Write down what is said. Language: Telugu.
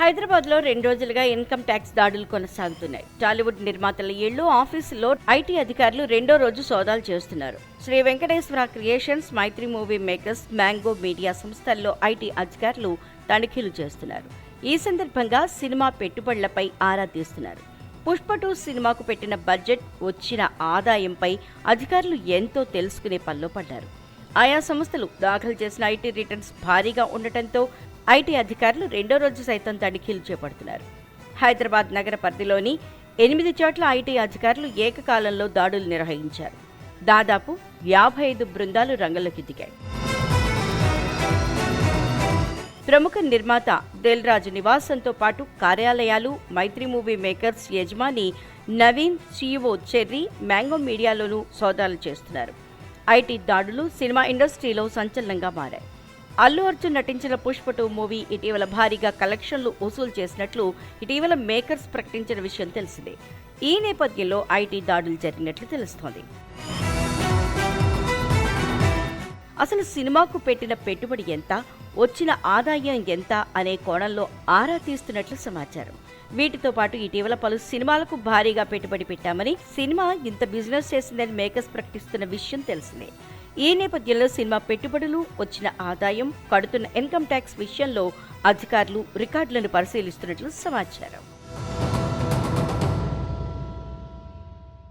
హైదరాబాద్లో రెండు రోజులుగా ఇన్కమ్ ట్యాక్స్ దాడులు కొనసాగుతున్నాయి. టాలీవుడ్ నిర్మాతల ఇళ్ళు ఆఫీసులో ఐటీ అధికారులు రెండో రోజు సోదాలు చేస్తున్నారు. Sri Venkateswara Creations Mythri Movie Makers Mango Media సంస్థల్లో ఐటీ అధికారులు తనిఖీలు చేస్తున్నారు. ఈ సందర్భంగా సినిమా పెట్టుబడులపై ఆరా తీస్తున్నారు. పుష్ప టూ సినిమాకు పెట్టిన బడ్జెట్ వచ్చిన ఆదాయంపై అధికారులు ఎంతో తెలుసుకునే పనిలో పడ్డారు. ఆయా సంస్థలు దాఖలు చేసిన ఐటీ రిటర్న్స్ భారీగా ఉండటంతో ఐటీ అధికారులు రెండో రోజు సైతం తనిఖీలు చేపడుతున్నారు. హైదరాబాద్ నగర పరిధిలోని ఎనిమిది చోట్ల ఐటీ అధికారులు ఏకకాలంలో దాడులు నిర్వహించారు. దాదాపు యాభై ఐదు బృందాలు రంగంలోకి దిగాయి. ప్రముఖ నిర్మాత దిల్ రాజు నివాసంతో పాటు కార్యాలయాలు మైత్రి మూవీ మేకర్స్ యజమాని నవీన్ సీఈఓ చెర్రీ మ్యాంగో మీడియాలోనూ సోదాలు చేస్తున్నారు. ఐటీ దాడులు సినిమా ఇండస్ట్రీలో సంచలనంగా మారాయి. అల్లు అర్జున్ నటించిన పుష్ప టూ మూవీ ఇటీవల భారీగా కలెక్షన్లు వసూలు చేసినట్లు ఇటీవల మేకర్స్ ప్రకటించిన విషయం తెలిసిందే. ఈ నేపథ్యంలో ఐటీ దాడులు జరిగినట్లు తెలుస్తోంది. అసలు సినిమాకు పెట్టిన పెట్టుబడి ఎంత వచ్చిన ఆదాయం ఎంత అనే కోణంలో ఆరా తీస్తున్నట్లు సమాచారం. వీటితో పాటు ఇటీవల పలు సినిమాలకు భారీగా పెట్టుబడి పెట్టామని సినిమా ఇంత బిజినెస్ చేసిందని మేకర్స్ ప్రకటిస్తున్న విషయం తెలిసిందే. ఈ నేపథ్యంలో సినిమా పెట్టుబడులు వచ్చిన ఆదాయం కడుతున్న ఇన్కమ్ ట్యాక్స్ విషయంలో అధికారులు రికార్డులను పరిశీలిస్తున్నట్లు సమాచారం.